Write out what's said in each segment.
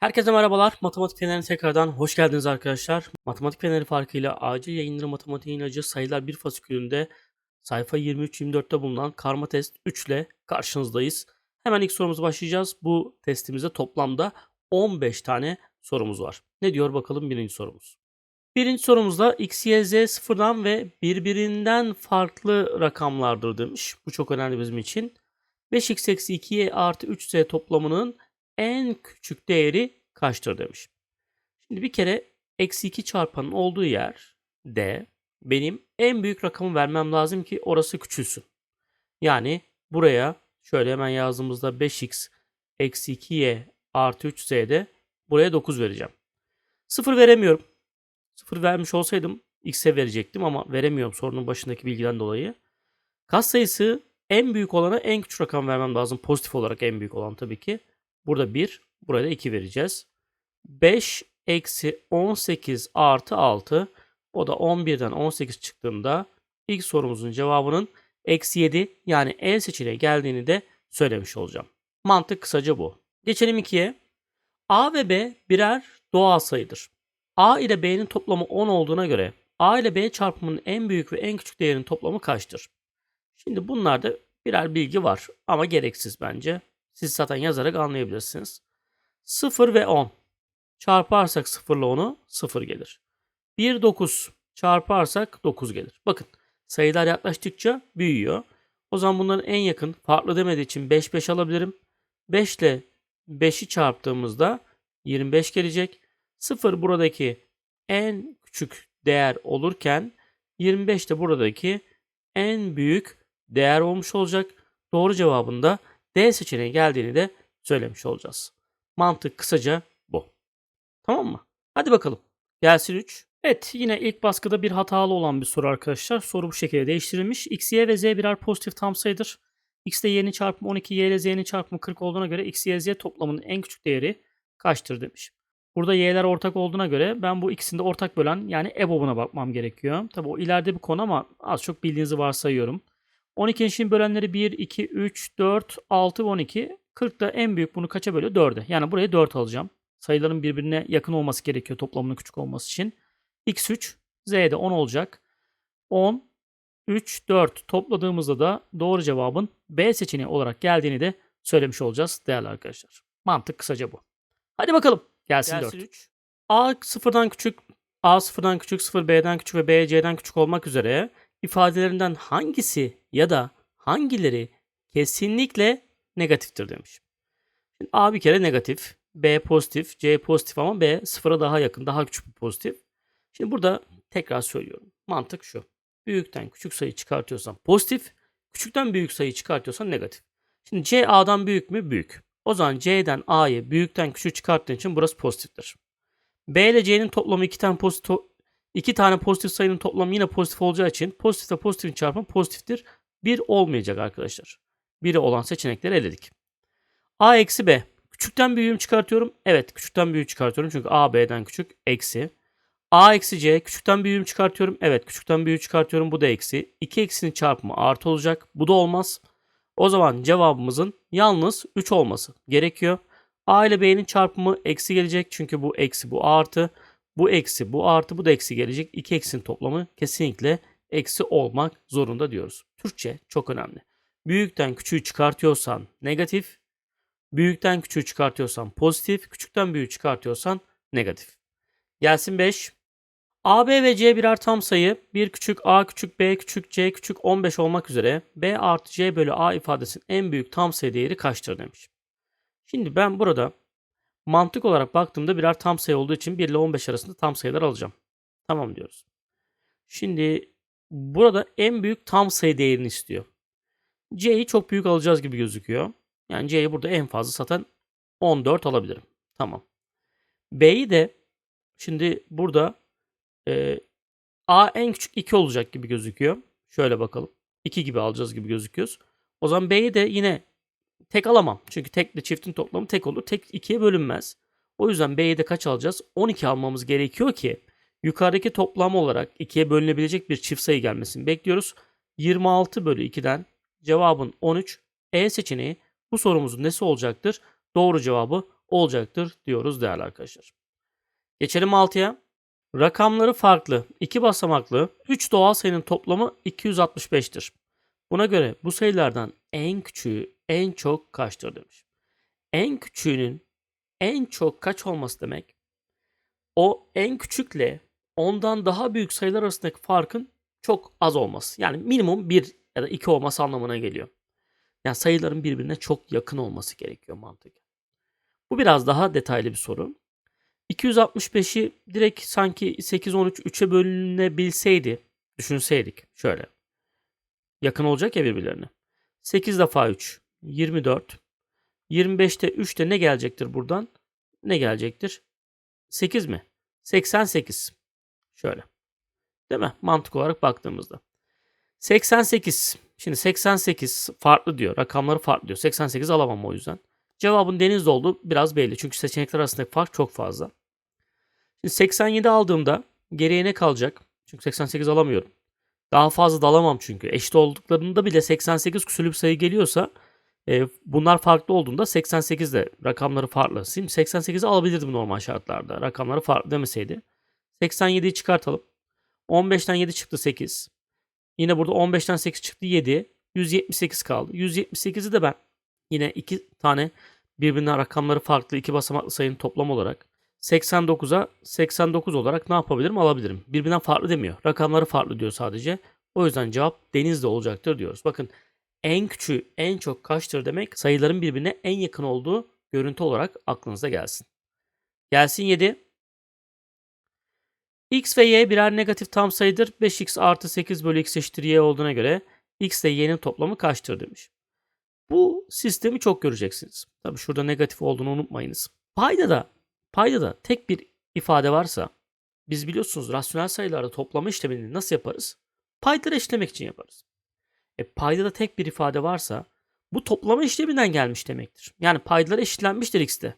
Herkese merhabalar. Matematik Feneri tekrardan hoş geldiniz arkadaşlar. Matematik Feneri farkıyla acil yayınları matematiğin ilacı sayılar bir fasikülünde sayfa 23-24'te bulunan karma test 3 ile karşınızdayız. Hemen ilk sorumuza başlayacağız. Bu testimizde toplamda 15 tane sorumuz var. Ne diyor bakalım birinci sorumuz. Birinci sorumuzda x, y, z sıfırdan ve birbirinden farklı rakamlardır demiş. Bu çok önemli bizim için. 5x eksi 2y artı 3z toplamının en küçük değeri kaçtır demiş. Şimdi bir kere eksi 2 çarpanın olduğu yer D. Benim en büyük rakamı vermem lazım ki orası küçülsün. Yani buraya şöyle hemen yazdığımızda 5x eksi 2y artı 3z'de buraya 9 vereceğim. 0 veremiyorum. 0 vermiş olsaydım x'e verecektim ama veremiyorum sorunun başındaki bilgiden dolayı. Kas sayısı en büyük olana en küçük rakam vermem lazım. Pozitif olarak en büyük olan tabii ki. Burada 1, buraya da 2 vereceğiz. 5 eksi 18 artı 6. O da 11'den 18 çıktığında ilk sorumuzun cevabının eksi 7 yani en seçeneğe geldiğini de söylemiş olacağım. Mantık kısaca bu. Geçelim 2'ye. A ve B birer doğal sayıdır. A ile B'nin toplamı 10 olduğuna göre A ile B çarpımının en büyük ve en küçük değerinin toplamı kaçtır? Şimdi bunlarda birer bilgi var ama gereksiz bence. Siz zaten yazarak anlayabilirsiniz. 0 ve 10. Çarparsak 0 ile 10'u 0 gelir. 1, 9 çarparsak 9 gelir. Bakın sayılar yaklaştıkça büyüyor. O zaman bunların en yakın farklı demediği için 5, 5 alabilirim. 5 ile 5'i çarptığımızda 25 gelecek. 0 buradaki en küçük değer olurken 25 de buradaki en büyük değer olmuş olacak. Doğru cevabında D seçeneği geldiğini de söylemiş olacağız. Mantık kısaca bu. Tamam mı? Hadi bakalım. Gelsin 3. Evet yine ilk baskıda bir hatalı olan bir soru arkadaşlar. Soru bu şekilde değiştirilmiş. X, Y ve Z birer pozitif tam sayıdır. X ile Y'nin çarpımı 12, Y ile Z'nin çarpımı 40 olduğuna göre X, Y, Z toplamının en küçük değeri kaçtır demiş. Burada Y'ler ortak olduğuna göre ben bu ikisini de ortak bölen yani EBOB'una bakmam gerekiyor. Tabi o ileride bir konu ama az çok bildiğinizi varsayıyorum. 12'nin bölenleri 1, 2, 3, 4, 6 ve 12. 40 da en büyük bunu kaça bölüyor? 4'e. Yani buraya 4 alacağım. Sayıların birbirine yakın olması gerekiyor toplamının küçük olması için. x3, z'de 10 olacak. 10, 3, 4 topladığımızda da doğru cevabın B seçeneği olarak geldiğini de söylemiş olacağız değerli arkadaşlar. Mantık kısaca bu. Hadi bakalım. Gelsin, Gelsin 4. A sıfırdan küçük, A sıfırdan küçük, 0 B'den küçük ve B C'den küçük olmak üzere ifadelerinden hangisi ya da hangileri kesinlikle negatiftir demiş. Şimdi A bir kere negatif, B pozitif, C pozitif ama B sıfıra daha yakın, daha küçük bir pozitif. Şimdi burada tekrar söylüyorum. Mantık şu. Büyükten küçük sayı çıkartıyorsan pozitif, küçükten büyük sayı çıkartıyorsan negatif. Şimdi C A'dan büyük mü? Büyük. O zaman C'den A'yı büyükten küçük çıkarttığın için burası pozitiftir. B ile C'nin toplamı iki tane pozitif İki tane pozitif sayının toplamı yine pozitif olacağı için pozitif ve pozitifin çarpımı pozitiftir. 1 olmayacak arkadaşlar. 1'i olan seçenekleri eledik. A eksi B. Küçükten büyüğümü çıkartıyorum. Evet küçükten büyüğü çıkartıyorum. Çünkü A B'den küçük. Eksi. A eksi C. Küçükten büyüğümü çıkartıyorum. Evet küçükten büyüğü çıkartıyorum. Bu da eksi. 2 eksinin çarpımı artı olacak. Bu da olmaz. O zaman cevabımızın yalnız 3 olması gerekiyor. A ile B'nin çarpımı eksi gelecek. Çünkü bu eksi bu artı. Bu eksi, bu artı, bu da eksi gelecek. İki eksinin toplamı kesinlikle eksi olmak zorunda diyoruz. Türkçe çok önemli. Büyükten küçüğü çıkartıyorsan negatif, büyükten küçüğü çıkartıyorsan pozitif, küçükten büyüğü çıkartıyorsan negatif. Gelsin 5. A, B ve C birer tam sayı. 1 küçük A küçük B küçük C küçük 15 olmak üzere B artı C bölü A ifadesinin en büyük tam sayı değeri kaçtır demiş. Şimdi ben burada mantık olarak baktığımda birer tam sayı olduğu için 1 ile 15 arasında tam sayılar alacağım. Tamam diyoruz. Şimdi burada en büyük tam sayı değerini istiyor. C'yi çok büyük alacağız gibi gözüküyor. Yani C'yi burada en fazla zaten 14 alabilirim. Tamam. B'yi de şimdi burada e, A en küçük 2 olacak gibi gözüküyor. Şöyle bakalım. 2 gibi alacağız gibi gözüküyoruz. O zaman B'yi de yine tek alamam. Çünkü tekle çiftin toplamı tek olur. Tek ikiye bölünmez. O yüzden B'yi de kaç alacağız? 12 almamız gerekiyor ki yukarıdaki toplam olarak ikiye bölünebilecek bir çift sayı gelmesini bekliyoruz. 26 bölü 2'den cevabın 13. E seçeneği bu sorumuzun nesi olacaktır? Doğru cevabı olacaktır diyoruz değerli arkadaşlar. Geçelim 6'ya. Rakamları farklı, 2 basamaklı 3 doğal sayının toplamı 265'tir. Buna göre bu sayılardan en küçüğü en çok kaçtır demiş. En küçüğünün en çok kaç olması demek? O en küçükle ondan daha büyük sayılar arasındaki farkın çok az olması. Yani minimum 1 ya da 2 olması anlamına geliyor. Yani sayıların birbirine çok yakın olması gerekiyor mantıken. Bu biraz daha detaylı bir soru. 265'i direkt sanki 8, 13, 3'e bölünebilseydi, düşünseydik şöyle. Yakın olacak ya birbirlerine. 8 defa 3, 24. 25'te 3'te ne gelecektir buradan? Ne gelecektir? 8 mi? 88. Şöyle. Değil mi? Mantık olarak baktığımızda. 88. Şimdi 88 farklı diyor. Rakamları farklı diyor. 88 alamam o yüzden. Cevabın denizde olduğu biraz belli. Çünkü seçenekler arasındaki fark çok fazla. Şimdi 87 aldığımda geriye ne kalacak? Çünkü 88 alamıyorum. Daha fazla da alamam çünkü. Eşit olduklarında bile 88 küsürlü bir sayı geliyorsa e, bunlar farklı olduğunda 88 de rakamları farklı. Şimdi 88'i alabilirdim normal şartlarda. Rakamları farklı demeseydi. 87'yi çıkartalım. 15'ten 7 çıktı 8. Yine burada 15'ten 8 çıktı 7. 178 kaldı. 178'i de ben yine iki tane birbirinden rakamları farklı iki basamaklı sayının toplam olarak 89'a 89 olarak ne yapabilirim? Alabilirim. Birbirinden farklı demiyor. Rakamları farklı diyor sadece. O yüzden cevap denizde olacaktır diyoruz. Bakın en küçüğü en çok kaçtır demek sayıların birbirine en yakın olduğu görüntü olarak aklınıza gelsin. Gelsin 7. x ve y birer negatif tam sayıdır. 5x artı 8 bölü x eşittir y olduğuna göre x ile y'nin toplamı kaçtır demiş. Bu sistemi çok göreceksiniz. Tabi şurada negatif olduğunu unutmayınız. Payda da payda da tek bir ifade varsa biz biliyorsunuz rasyonel sayılarda toplama işlemini nasıl yaparız? Paydaları eşitlemek için yaparız. E, payda da tek bir ifade varsa bu toplama işleminden gelmiş demektir. Yani paydalar eşitlenmiştir x'te.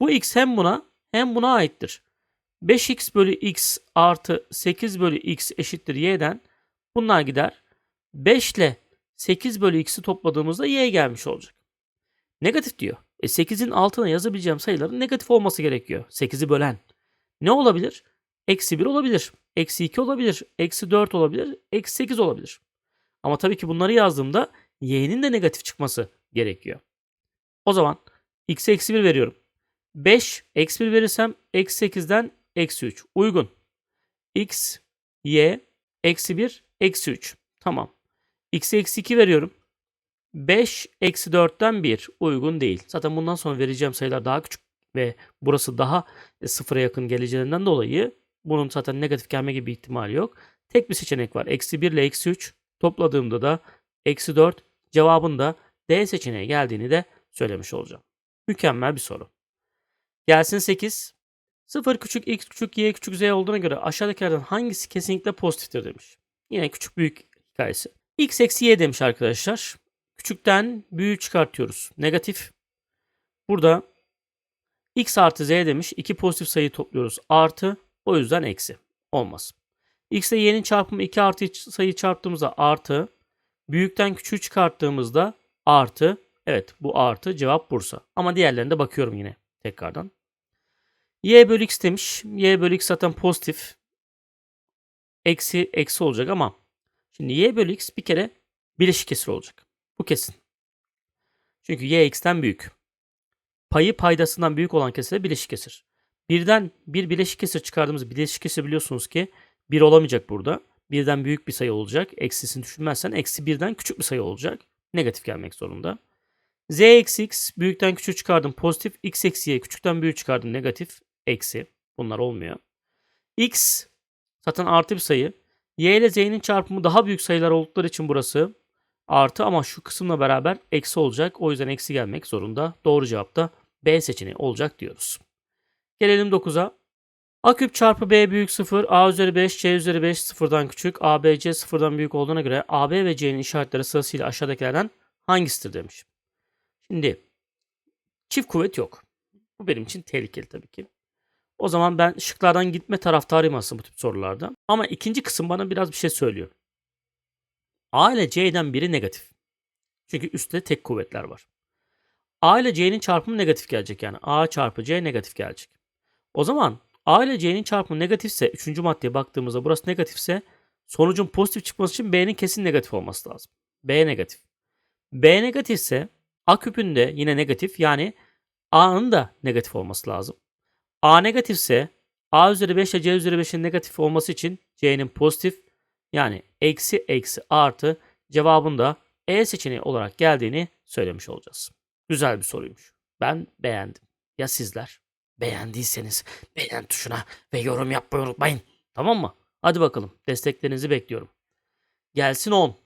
Bu x hem buna hem buna aittir. 5x bölü x artı 8 bölü x eşittir y'den bunlar gider. 5 ile 8 bölü x'i topladığımızda y gelmiş olacak. Negatif diyor. E 8'in altına yazabileceğim sayıların negatif olması gerekiyor. 8'i bölen. Ne olabilir? Eksi 1 olabilir. Eksi 2 olabilir. Eksi 4 olabilir. Eksi 8 olabilir. Ama tabii ki bunları yazdığımda y'nin de negatif çıkması gerekiyor. O zaman x'e eksi 1 veriyorum. 5 eksi 1 verirsem eksi 8'den eksi 3. Uygun. x, y, eksi 1, eksi 3. Tamam. x'e eksi 2 veriyorum. 5 eksi 4'ten 1 uygun değil. Zaten bundan sonra vereceğim sayılar daha küçük ve burası daha e, sıfıra yakın geleceğinden dolayı bunun zaten negatif gelme gibi ihtimali yok. Tek bir seçenek var. Eksi 1 ile eksi 3 topladığımda da eksi 4 cevabın da D seçeneği geldiğini de söylemiş olacağım. Mükemmel bir soru. Gelsin 8. 0 küçük x küçük y küçük z olduğuna göre aşağıdakilerden hangisi kesinlikle pozitiftir demiş. Yine küçük büyük hikayesi. x eksi y demiş arkadaşlar. Küçükten büyüğü çıkartıyoruz. Negatif. Burada x artı z demiş. İki pozitif sayıyı topluyoruz. Artı. O yüzden eksi. Olmaz. x ile y'nin çarpımı 2 artı sayı çarptığımızda artı. Büyükten küçüğü çıkarttığımızda artı. Evet bu artı cevap Bursa. Ama diğerlerinde bakıyorum yine tekrardan. y bölü x demiş. y bölü x zaten pozitif. Eksi eksi olacak ama şimdi y bölü x bir kere bileşik kesir olacak. Bu kesin. Çünkü y x'ten büyük. Payı paydasından büyük olan kesir de bileşik kesir. Birden bir bileşik kesir çıkardığımız bileşik kesir biliyorsunuz ki 1 olamayacak burada. Birden büyük bir sayı olacak. Eksisini düşünmezsen eksi birden küçük bir sayı olacak. Negatif gelmek zorunda. z eksi x büyükten küçük çıkardım pozitif. x eksi y küçükten büyük çıkardım negatif. Eksi. Bunlar olmuyor. x zaten artı bir sayı. y ile z'nin çarpımı daha büyük sayılar oldukları için burası artı ama şu kısımla beraber eksi olacak. O yüzden eksi gelmek zorunda. Doğru cevap da B seçeneği olacak diyoruz. Gelelim 9'a. A küp çarpı B büyük 0, A üzeri 5, C üzeri 5 sıfırdan küçük, A, B, C sıfırdan büyük olduğuna göre A, B ve C'nin işaretleri sırasıyla aşağıdakilerden hangisidir demiş. Şimdi çift kuvvet yok. Bu benim için tehlikeli tabii ki. O zaman ben şıklardan gitme taraftarıyım aslında bu tip sorularda. Ama ikinci kısım bana biraz bir şey söylüyor. A ile C'den biri negatif. Çünkü üstte tek kuvvetler var. A ile C'nin çarpımı negatif gelecek yani. A çarpı C negatif gelecek. O zaman A ile C'nin çarpımı negatifse 3. maddeye baktığımızda burası negatifse sonucun pozitif çıkması için B'nin kesin negatif olması lazım. B negatif. B negatifse A küpünde yine negatif yani A'nın da negatif olması lazım. A negatifse A üzeri 5 ile C üzeri 5'in negatif olması için C'nin pozitif yani eksi eksi artı cevabında E seçeneği olarak geldiğini söylemiş olacağız. Güzel bir soruymuş. Ben beğendim. Ya sizler? Beğendiyseniz beğen tuşuna ve yorum yapmayı unutmayın. Tamam mı? Hadi bakalım. Desteklerinizi bekliyorum. Gelsin 10.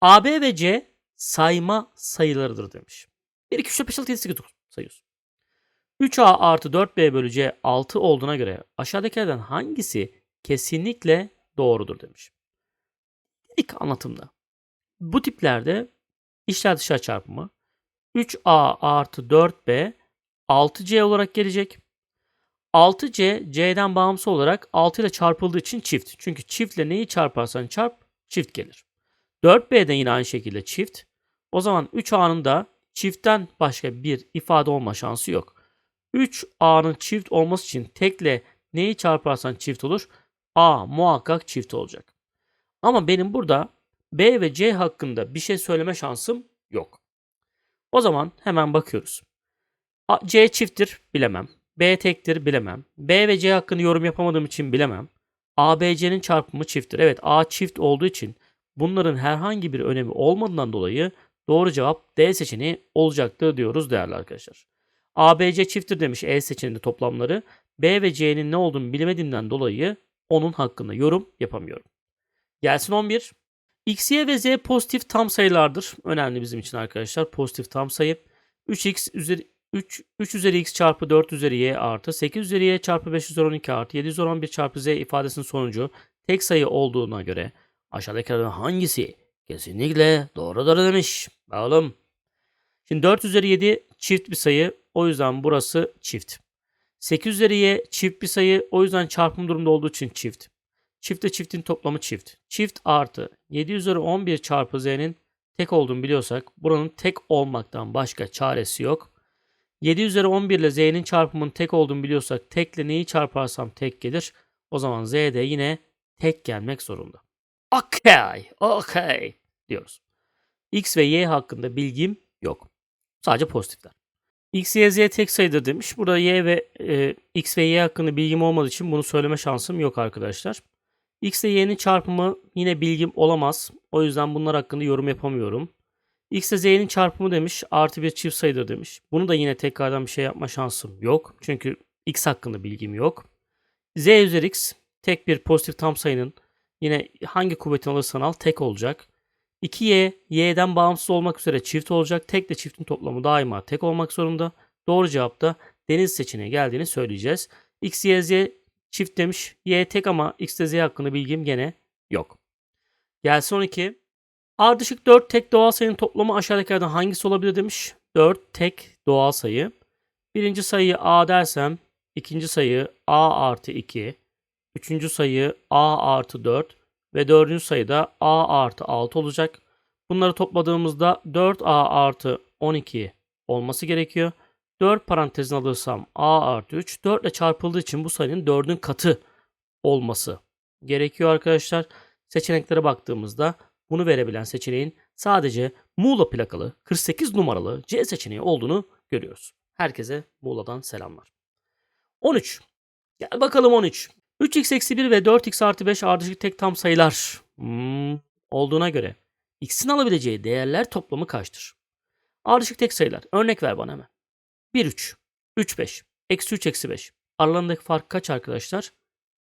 AB ve C sayma sayılarıdır demiş. 1, 2, 3, 4, 5, 6, 7, 8, 9 sayıyoruz. 3A artı 4B bölü C 6 olduğuna göre aşağıdakilerden hangisi kesinlikle doğrudur demiş. İlk anlatımda. Bu tiplerde içler dışarı çarpımı 3A artı 4B 6C olarak gelecek. 6C C'den bağımsız olarak 6 ile çarpıldığı için çift. Çünkü çiftle neyi çarparsan çarp çift gelir. 4B'den yine aynı şekilde çift. O zaman 3A'nın da çiftten başka bir ifade olma şansı yok. 3A'nın çift olması için tekle neyi çarparsan çift olur? A muhakkak çift olacak. Ama benim burada B ve C hakkında bir şey söyleme şansım yok. O zaman hemen bakıyoruz. A- C çifttir bilemem. B tektir bilemem. B ve C hakkında yorum yapamadığım için bilemem. A, B, C'nin çarpımı çifttir. Evet A çift olduğu için bunların herhangi bir önemi olmadığından dolayı doğru cevap D seçeneği olacaktır diyoruz değerli arkadaşlar. A, B, C çifttir demiş E seçeneğinde toplamları. B ve C'nin ne olduğunu bilemediğimden dolayı onun hakkında yorum yapamıyorum. Gelsin 11. X, Y ve Z pozitif tam sayılardır. Önemli bizim için arkadaşlar. Pozitif tam sayı. 3x üzeri 3, 3 üzeri x çarpı 4 üzeri y artı 8 üzeri y çarpı 5 üzeri 12 artı 7 üzeri 11 çarpı z ifadesinin sonucu tek sayı olduğuna göre aşağıdakilerden hangisi kesinlikle doğrudur demiş. Bakalım. Şimdi 4 üzeri 7 çift bir sayı. O yüzden burası çift. 8 üzeri y çift bir sayı. O yüzden çarpım durumda olduğu için çift. Çiftle çiftin toplamı çift. Çift artı 7 üzeri 11 çarpı z'nin tek olduğunu biliyorsak buranın tek olmaktan başka çaresi yok. 7 üzeri 11 ile z'nin çarpımının tek olduğunu biliyorsak tekle neyi çarparsam tek gelir. O zaman z de yine tek gelmek zorunda. Okey, okey diyoruz. X ve Y hakkında bilgim yok. Sadece pozitifler. X, Y, Z tek sayıdır demiş. Burada Y ve e, X ve Y hakkında bilgim olmadığı için bunu söyleme şansım yok arkadaşlar. X ile Y'nin çarpımı yine bilgim olamaz. O yüzden bunlar hakkında yorum yapamıyorum. X ile Z'nin çarpımı demiş. Artı bir çift sayıdır demiş. Bunu da yine tekrardan bir şey yapma şansım yok. Çünkü X hakkında bilgim yok. Z üzeri X tek bir pozitif tam sayının yine hangi kuvvetini alırsan al tek olacak. 2y, y'den bağımsız olmak üzere çift olacak. Tek ile çiftin toplamı daima tek olmak zorunda. Doğru cevap da deniz seçeneği geldiğini söyleyeceğiz. x, y, z çift demiş. Y tek ama x ile z hakkında bilgim gene yok. Gelsin 12. Ardışık 4 tek doğal sayının toplamı aşağıdakilerden hangisi olabilir demiş. 4 tek doğal sayı. Birinci sayıyı a dersem ikinci sayı a artı 2. Üçüncü sayı a artı 4 ve dördüncü sayıda a artı 6 olacak. Bunları topladığımızda 4a artı 12 olması gerekiyor. 4 parantezin alırsam a artı 3. 4 ile çarpıldığı için bu sayının 4'ün katı olması gerekiyor arkadaşlar. Seçeneklere baktığımızda bunu verebilen seçeneğin sadece Muğla plakalı 48 numaralı C seçeneği olduğunu görüyoruz. Herkese Muğla'dan selamlar. 13. Gel bakalım 13. 3x eksi 1 ve 4x artı 5 ardışık tek tam sayılar hmm, olduğuna göre x'in alabileceği değerler toplamı kaçtır? Ardışık tek sayılar. Örnek ver bana hemen. 1, 3, 3, 5, eksi 3, eksi 5. Aralarındaki fark kaç arkadaşlar?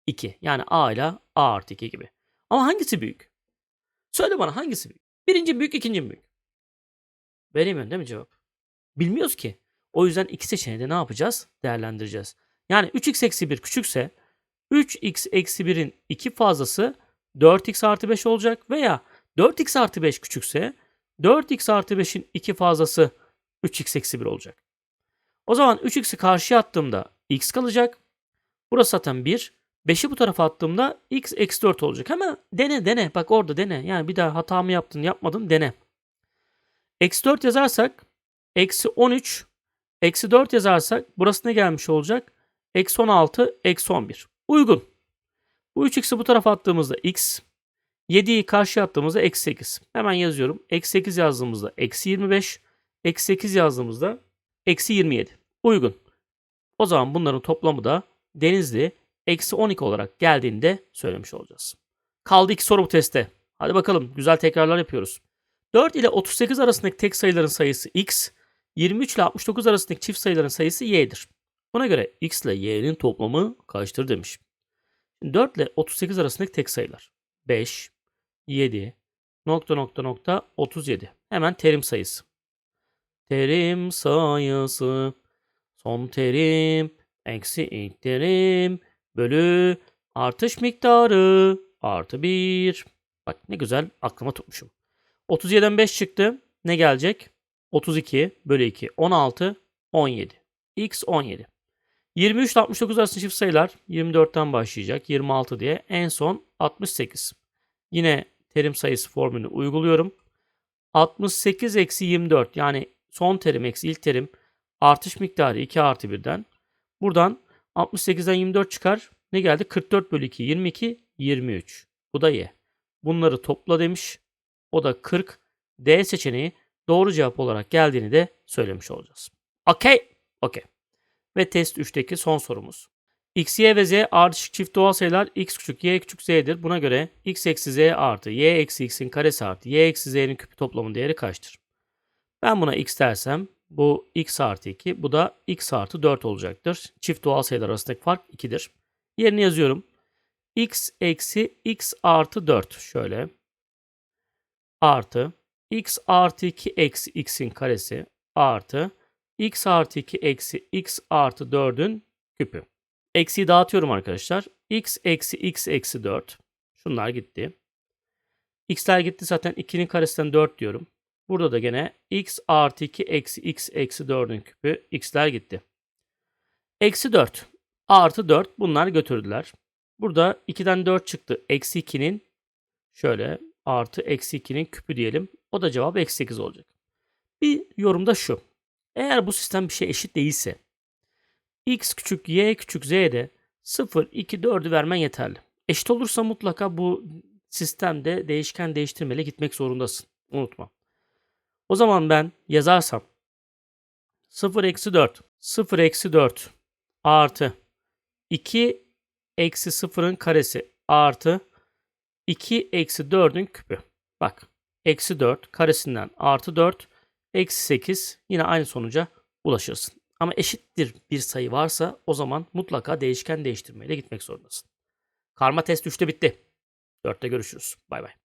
2. Yani a ile a artı 2 gibi. Ama hangisi büyük? Söyle bana hangisi büyük? Birinci büyük, ikinci büyük. Veremiyorsun değil mi cevap? Bilmiyoruz ki. O yüzden iki seçeneği de ne yapacağız? Değerlendireceğiz. Yani 3x eksi 1 küçükse 3x eksi 1'in 2 fazlası 4x artı 5 olacak veya 4x artı 5 küçükse 4x artı 5'in 2 fazlası 3x eksi 1 olacak. O zaman 3x'i karşıya attığımda x kalacak. Burası zaten 1. 5'i bu tarafa attığımda x eksi 4 olacak. Hemen dene dene. Bak orada dene. Yani bir daha hata mı yaptın yapmadın dene. Eksi 4 yazarsak Eksi 13. Eksi 4 yazarsak burası ne gelmiş olacak? Eksi 16. Eksi 11. Uygun. Bu 3x'i bu tarafa attığımızda x. 7'yi karşıya attığımızda eksi 8. Hemen yazıyorum. Eksi 8 yazdığımızda eksi 25. Eksi 8 yazdığımızda eksi 27. Uygun. O zaman bunların toplamı da denizli eksi 12 olarak geldiğini de söylemiş olacağız. Kaldı iki soru bu testte. Hadi bakalım güzel tekrarlar yapıyoruz. 4 ile 38 arasındaki tek sayıların sayısı x, 23 ile 69 arasındaki çift sayıların sayısı y'dir. Buna göre x ile y'nin toplamı kaçtır demiş. 4 ile 38 arasındaki tek sayılar. 5, 7, nokta nokta nokta 37. Hemen terim sayısı. Terim sayısı. Son terim eksi ilk terim bölü artış miktarı artı 1. Bak ne güzel aklıma tutmuşum. 37'den 5 çıktı. Ne gelecek? 32 bölü 2 16 17. X 17. 23 ile 69 arasında çift sayılar 24'ten başlayacak. 26 diye en son 68. Yine terim sayısı formülünü uyguluyorum. 68 eksi 24 yani son terim eksi ilk terim artış miktarı 2 artı 1'den. Buradan 68'den 24 çıkar. Ne geldi? 44 bölü 2 22 23. Bu da y. Bunları topla demiş. O da 40. D seçeneği doğru cevap olarak geldiğini de söylemiş olacağız. Okey. Okey. Ve test 3'teki son sorumuz. X, Y ve Z ardışık çift doğal sayılar x küçük y küçük z'dir. Buna göre x eksi z artı y eksi x'in karesi artı y eksi z'nin küpü toplamın değeri kaçtır? Ben buna x dersem bu x artı 2 bu da x artı 4 olacaktır. Çift doğal sayılar arasındaki fark 2'dir. Yerini yazıyorum. x eksi x artı 4 şöyle artı x artı 2 eksi x'in karesi artı x artı 2 eksi x artı 4'ün küpü. Eksiyi dağıtıyorum arkadaşlar. x eksi x eksi 4. Şunlar gitti. x'ler gitti zaten 2'nin karesinden 4 diyorum. Burada da gene x artı 2 eksi x eksi 4'ün küpü x'ler gitti. Eksi 4 artı 4 bunlar götürdüler. Burada 2'den 4 çıktı. Eksi 2'nin şöyle artı eksi 2'nin küpü diyelim. O da cevap eksi 8 olacak. Bir yorumda şu. Eğer bu sistem bir şey eşit değilse x küçük y küçük z'de 0, 2, 4'ü vermen yeterli. Eşit olursa mutlaka bu sistemde değişken değiştirmeli gitmek zorundasın. Unutma. O zaman ben yazarsam 0 eksi 4 0 eksi 4 artı 2 eksi 0'ın karesi artı 2 eksi 4'ün küpü. Bak eksi 4 karesinden artı 4 eksi 8 yine aynı sonuca ulaşırsın. Ama eşittir bir sayı varsa o zaman mutlaka değişken değiştirmeyle gitmek zorundasın. Karma test 3'te bitti. 4'te görüşürüz. Bay bay.